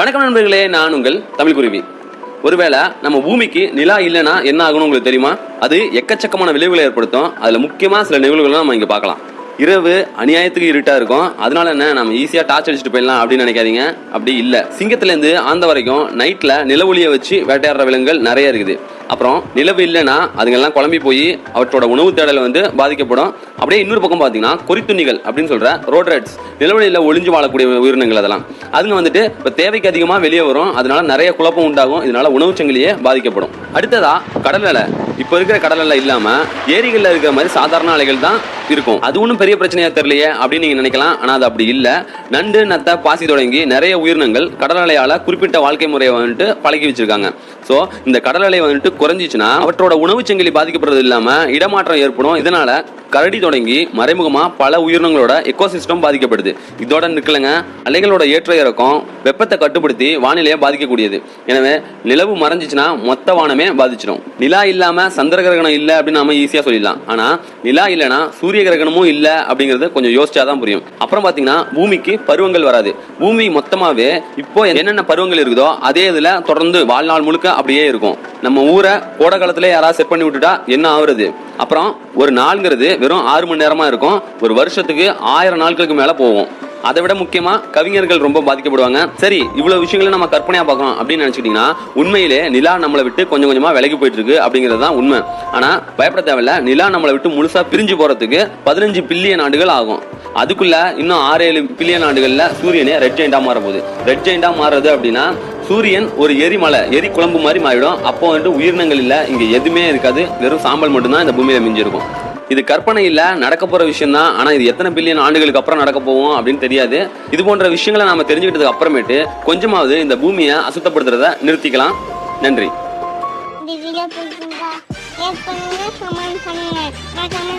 வணக்கம் நண்பர்களே நான் உங்கள் தமிழ் குருவி. ஒருவேளை நம்ம பூமிக்கு நிலா இல்லைன்னா என்ன ஆகணும் உங்களுக்கு தெரியுமா? அது எக்கச்சக்கமான விளைவுகளை ஏற்படுத்தும். அதுல முக்கியமா சில நிகழ்வுகள்லாம் நம்ம இங்க பார்க்கலாம். இரவு அநியாயத்துக்கு இருட்டா இருக்கும். அதனால என்ன நம்ம ஈஸியா டார்ச் அடிச்சுட்டு போயிடலாம் அப்படின்னு நினைக்காதீங்க. அப்படி இல்ல. சிங்கத்துல இருந்து ஆந்த வரைக்கும் நைட்ல ஒளியை வச்சு வேட்டையாடுற விலங்குகள் நிறைய இருக்குது. அப்புறம் நிலவு இல்லைன்னா அதுங்கெல்லாம் குழம்பி போய் அவற்றோட உணவு தேடல் வந்து பாதிக்கப்படும். அப்படியே இன்னொரு பக்கம் பார்த்தீங்கன்னா கொறித்துண்ணிகள் அப்படின்னு சொல்கிற ரோட் ரேட்ஸ் நிலவழியில் ஒளிஞ்சு வாழக்கூடிய உயிரினங்கள் அதெல்லாம். அதுங்க வந்துட்டு இப்போ தேவைக்கு அதிகமாக வெளியே வரும். அதனால நிறைய குழப்பம் உண்டாகும். இதனால உணவு சங்கிலியே பாதிக்கப்படும். அடுத்ததா கடல் அலை இப்போ இருக்கிற கடல் அலை இல்லாமல் ஏரிகளில் இருக்கிற மாதிரி சாதாரண அலைகள் தான் இருக்கும். அது ஒன்றும் பெரிய பிரச்சனையாக தெரியலையே அப்படின்னு நீங்கள் நினைக்கலாம். ஆனால் அது அப்படி இல்லை. நண்டு நத்த பாசி தொடங்கி நிறைய உயிரினங்கள் கடல் அலையால் குறிப்பிட்ட வாழ்க்கை முறையை வந்துட்டு பழகி வச்சிருக்காங்க. ஸோ இந்த கடல் அலை வந்துட்டு குறைஞ்சிச்சுன்னா அவற்றோட உணவு சங்கிலி பாதிக்கப்படுறது இல்லாம இடமாற்றம் ஏற்படும். இதனால கரடி தொடங்கி மறைமுகமாக பல உயிரினங்களோட எக்கோசிஸ்டம் பாதிக்கப்படுது. இதோட நிற்கலங்க அலைகளோட ஏற்ற இறக்கம் வெப்பத்தை கட்டுப்படுத்தி வானிலையை பாதிக்கக்கூடியது. எனவே நிலவு மறைஞ்சிச்சுன்னா மொத்த வானமே பாதிச்சிடும் நிலா இல்லாமல் சந்திர கிரகணம் இல்லை அப்படின்னு நம்ம ஈஸியாக சொல்லிடலாம். ஆனால் நிலா இல்லைன்னா சூரிய கிரகணமும் இல்லை அப்படிங்கிறது கொஞ்சம் யோசிச்சா தான் புரியும். அப்புறம் பார்த்தீங்கன்னா பூமிக்கு பருவங்கள் வராது. பூமி மொத்தமாகவே இப்போ என்னென்ன பருவங்கள் இருக்குதோ அதே இதில் தொடர்ந்து வாழ்நாள் முழுக்க அப்படியே இருக்கும். நம்ம ஊரை கோடை காலத்தில் யாராவது செட் பண்ணி விட்டுட்டா என்ன ஆகுறது அப்புறம் ஒரு நாளுங்கிறது வெறும் ஆறு மணி நேரமா இருக்கும். ஒரு வருஷத்துக்கு ஆயிரம் நாட்களுக்கு மேல போகும். அதை விட முக்கியமா கவிஞர்கள் ரொம்ப பாதிக்கப்படுவாங்க. சரி இவ்வளவு விஷயங்களை நம்ம கற்பனையா பார்க்கணும் அப்படின்னு நினைச்சிட்டீங்கன்னா உண்மையிலே நிலா நம்மளை விட்டு கொஞ்சம் கொஞ்சமா விலகி போயிட்டு இருக்கு அப்படிங்கிறது தான் உண்மை. ஆனா பயப்பட தேவையில்ல. நிலா நம்மளை விட்டு முழுசா பிரிஞ்சு போறதுக்கு பதினஞ்சு பில்லியன் ஆண்டுகள் ஆகும். அதுக்குள்ள இன்னும் ஆறு ஏழு பில்லியன் ஆண்டுகள்ல சூரியனே ரெட் ஜெயிண்டா மாற போகுது. ரெட் ஜெயிண்டா மாறுறது அப்படின்னா சூரியன் ஒரு எரிமலை எரி குழம்பு மாதிரி மாறிடும். அப்போ வந்துட்டு உயிரினங்கள் இல்ல இங்க எதுவுமே இருக்காது. வெறும் சாம்பல் மட்டும்தான் இந்த பூமியில மிஞ்சிருக்கும். இது கற்பனை இல்ல நடக்க போற விஷயம் தான் ஆனா இது எத்தனை பில்லியன் ஆண்டுகளுக்கு அப்புறம் நடக்க போவோம் அப்படின்னு தெரியாது. இது போன்ற விஷயங்களை நாம தெரிஞ்சுக்கிட்டதுக்கு அப்புறமேட்டு கொஞ்சமாவது இந்த பூமியை அசுத்தப்படுத்துறத நிறுத்திக்கலாம். நன்றி. இந்த வீடியோ பிடிச்சிருந்தா லைக் பண்ணுங்க கமெண்ட் பண்ணுங்க. மறக்காம